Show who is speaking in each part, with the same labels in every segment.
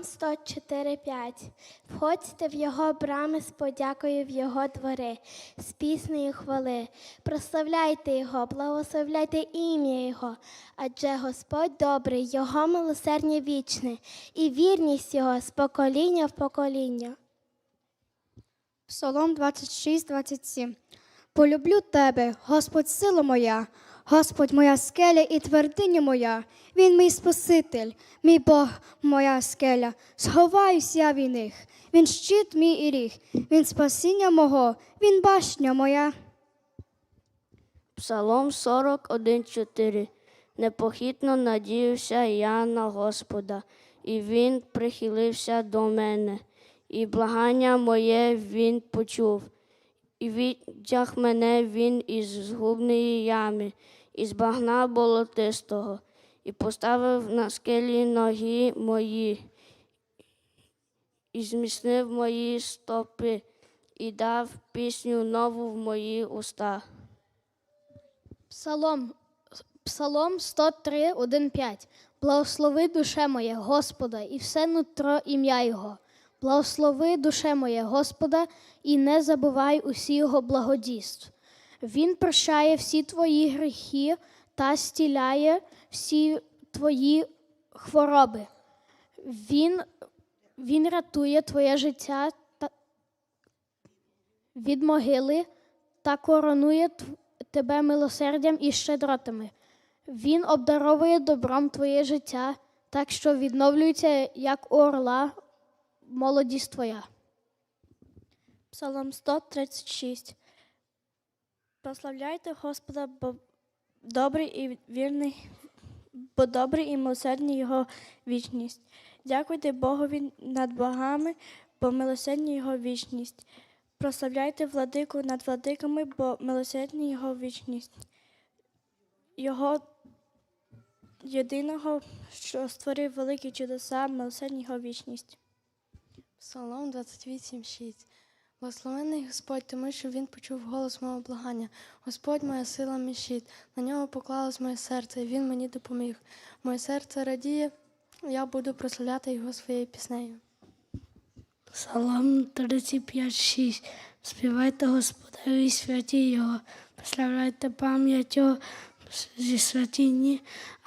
Speaker 1: Псалом 104.5. Входьте в його брами з подякою в його двори, з піснею хвали. Прославляйте його, благословляйте ім'я Його, адже Господь добрий, Його милосердя вічне, і вірність Його з покоління в покоління.
Speaker 2: Псалом 26, 27. Полюблю тебе, Господь, сила моя, Господь моя скеля і твердиня моя. Він мій Спаситель, мій Бог, моя скеля. Сховаюсь я від них. Він щит мій і ріг, він спасіння мого, він башня моя.
Speaker 3: Псалом 41.4. Непохитно надіявся я на Господа, і Він прихилився до мене, і благання моє Він почув, і відтяг мене Він із згубної ями, із багна болотистого, і поставив на скелі ноги мої, і зміцнив мої стопи, і дав пісню нову в мої уста.
Speaker 4: Псалом, Псалом 103, 1, 5. Благослови душе моє Господа і все нутро ім'я Його. Благослови душе моє Господа і не забувай усі Його благодійств. Він прощає всі твої гріхи та стіляє всі твої хвороби. Він, він рятує твоє життя та, від могили та коронує тебе милосердям і щедротами. Він обдаровує добром твоє життя, так що відновлюється, як орла, молодість твоя.
Speaker 1: Псалом 136. Прославляйте Господа, бо добрий і вірний, бо добрий і милосердний Його вічність. Дякуйте Богові над богами, бо милосердні Його вічність. Прославляйте владику над владиками, бо милосердні Його вічність. Його єдиного, що створив великі чудеса, милосердні Його вічність.
Speaker 5: Псалом 28,6. Благословений Господь, тому що Він почув голос мого благання. Господь моя сила, мій. На нього поклалось моє серце, і Він мені допоміг. Моє серце радіє, я буду прославляти його своєю піснею.
Speaker 6: Псалом 35,6. Співайте Господеві святі Його, прославляйте пам'ять Його зі святіні,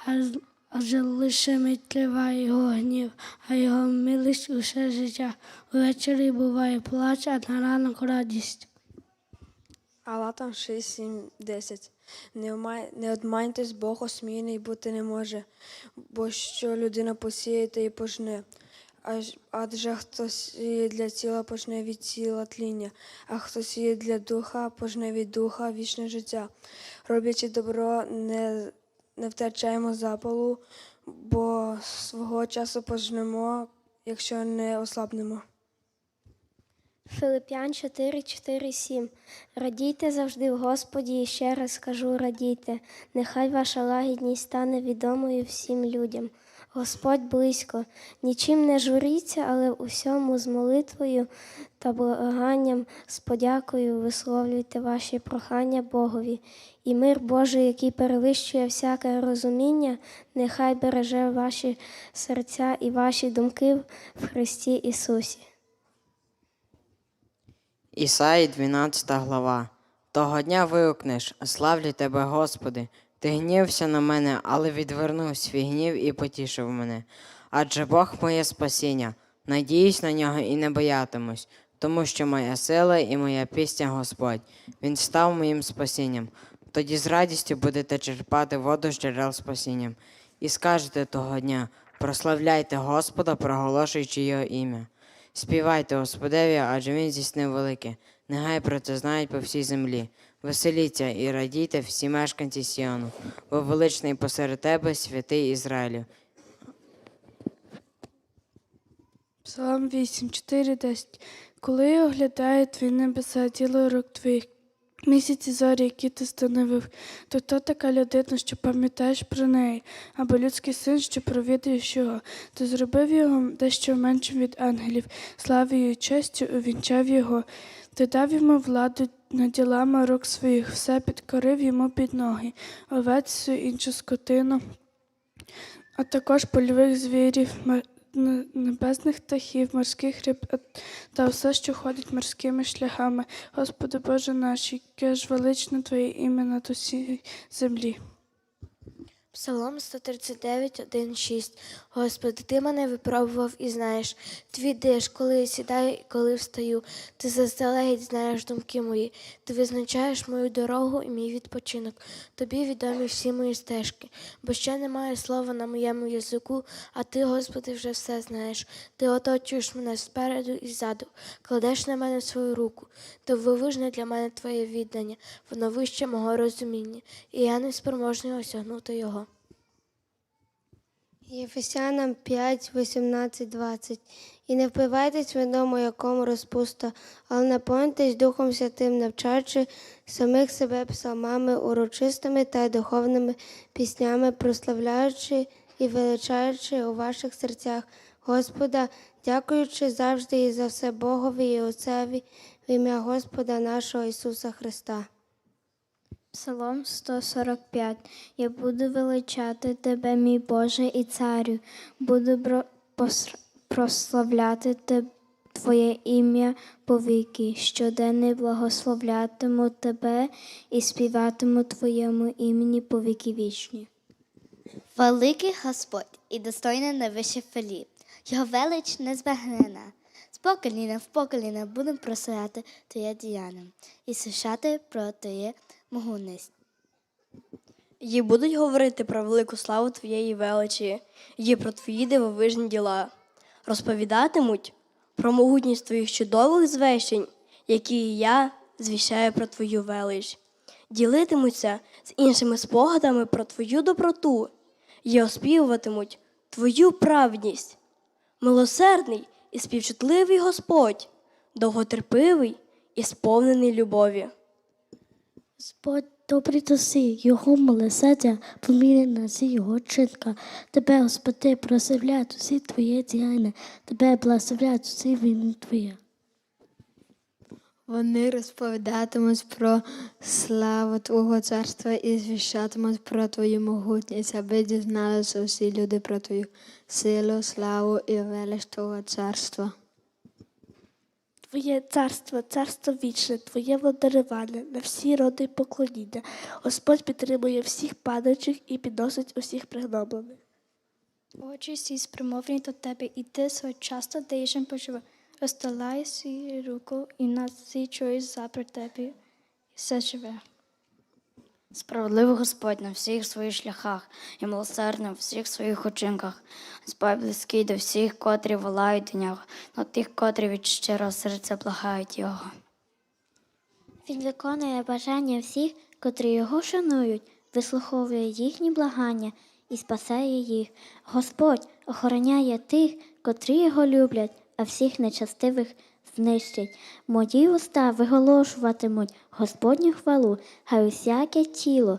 Speaker 6: аж- адже лише мить його гнів, а його милість усе життя. Увечері буває плач, а на ранок радість.
Speaker 7: Галатам 6, 7, 10. Не, одманьтесь, Бог осмійний бути не може, бо що людина посіє, те й пожне. Адже хто сіє для тіла, пожне від тіла тління, а хто сіє для духа, пожне від духа вічне життя. Роблячи добро, не, не втрачаємо запалу, бо свого часу пожнемо, якщо не ослабнемо.
Speaker 1: Филип'ян 4, 4, 7. Радійте завжди в Господі, і ще раз кажу, радійте. Нехай ваша лагідність стане відомою всім людям. Господь близько, нічим не журіться, але усьому з молитвою та благанням, з подякою висловлюйте ваші прохання Богові. І мир Божий, який перевищує всяке розуміння, нехай береже ваші серця і ваші думки в Христі Ісусі.
Speaker 8: Ісаї 12 глава. Того дня вигукнеш, славлю тебе, Господи. Ти гнівся на мене, але відвернув свій гнів і потішив мене. Адже Бог моє спасіння, надіюсь на нього і не боятимусь, тому що моя сила і моя пісня Господь. Він став моїм спасінням. Тоді з радістю будете черпати воду з джерел спасінням. І скажете того дня: прославляйте Господа, проголошуючи його ім'я. Співайте Господеві, адже він здійснив велике. Нехай про це знають по всій землі. Веселіться і радійте всі мешканці Сіону, бо величний посеред тебе святий Ізраїлю.
Speaker 9: Псалом 8, 4, 10. Коли оглядає твій небеса, діло рук твоїх, місяці зорі, які ти становив, то хто така людина, що пам'ятаєш про неї, або людський син, що провідаєш його, ти зробив його дещо меншим від ангелів, славою і честю увінчав його, ти дав йому владу над ділами рук своїх, все підкорив йому під ноги, овець іншу скотину, а також польових звірів, небесних птахів, морських риб е, та все, що ходить морськими шляхами. Господи Боже наш, яке ж величне Твоє ім'я над усій землі.
Speaker 10: Псалом 139, 1, 6. Господи, ти мене випробував і знаєш. Твій диш, коли я сідаю і коли встаю. Ти заздалегідь знаєш думки мої. Ти визначаєш мою дорогу і мій відпочинок. Тобі відомі всі мої стежки. Бо ще немає слова на моєму язику, а ти, Господи, вже все знаєш. Ти оточуєш мене спереду і ззаду, кладеш на мене свою руку. Дивовижне для мене твоє віддання, воно вище мого розуміння, і я не спроможний осягнути його.
Speaker 1: Єфесянам 5, 18, 20. І не впивайтесь вином, якому розпуста, але наповнитесь Духом Святим, навчаючи самих себе псалмами, урочистими та духовними піснями, прославляючи і величаючи у ваших серцях Господа, дякуючи завжди і за все Богові і Отцеві в ім'я Господа нашого Ісуса Христа.
Speaker 11: Псалом 145. Я буду величати тебе, мій Боже і царю, буду прославляти Твоє ім'я повіки, щоденно благословлятиму тебе і співатиму Твоєму імені повіки вічні.
Speaker 12: Великий Господь і достойний найвище фелі. Його велич незбагнена. З покоління в покоління будемо прославляти Твоє діяння і свящати про Твоє могутність.
Speaker 13: Їй будуть говорити про велику славу Твоєї величі, і про Твої дивовижні діла. Розповідатимуть про могутність Твоїх чудових звещень, які я звіщаю про Твою велич. Ділитимуться з іншими спогадами про Твою доброту і оспівуватимуть Твою праведність. Милосердний і співчутливий Господь, довготерпивий і сповнений любові.
Speaker 6: Господь добрий до сі, його милосердя поміряне всі його чинка. Тебе, Господи, прославляють усі твої діяння, тебе благословляють усі війни твоє.
Speaker 14: Вони розповідатимуть про славу Твого царства і звіщатимуть про Твою могутність, аби дізналися усі люди про Твою силу, славу і велич Твого царства.
Speaker 6: Твоє царство, царство вічне, твоє владарювання, на всі роди поклоніння. Господь підтримує всіх падаючих і підносить усіх пригноблених.
Speaker 15: Очі всі спрямовані до тебе, і ти своєчасно даєш їм почув. Розстилай свою руку і на всі чуєш запри тебе, все живе.
Speaker 16: Справедливий Господь на всіх своїх шляхах і милосердний у всіх своїх учинках. Господь близький до всіх, котрі волають до нього, до тих, котрі від щирого серця благають його.
Speaker 12: Він виконує бажання всіх, котрі його шанують, вислуховує їхні благання і спасає їх. Господь охороняє тих, котрі його люблять, а всіх нечастивих знищить. Мої уста виголошуватимуть Господню хвалу, хай усяке тіло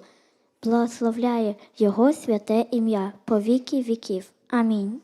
Speaker 12: благословляє Його святе ім'я по віки віків. Амінь.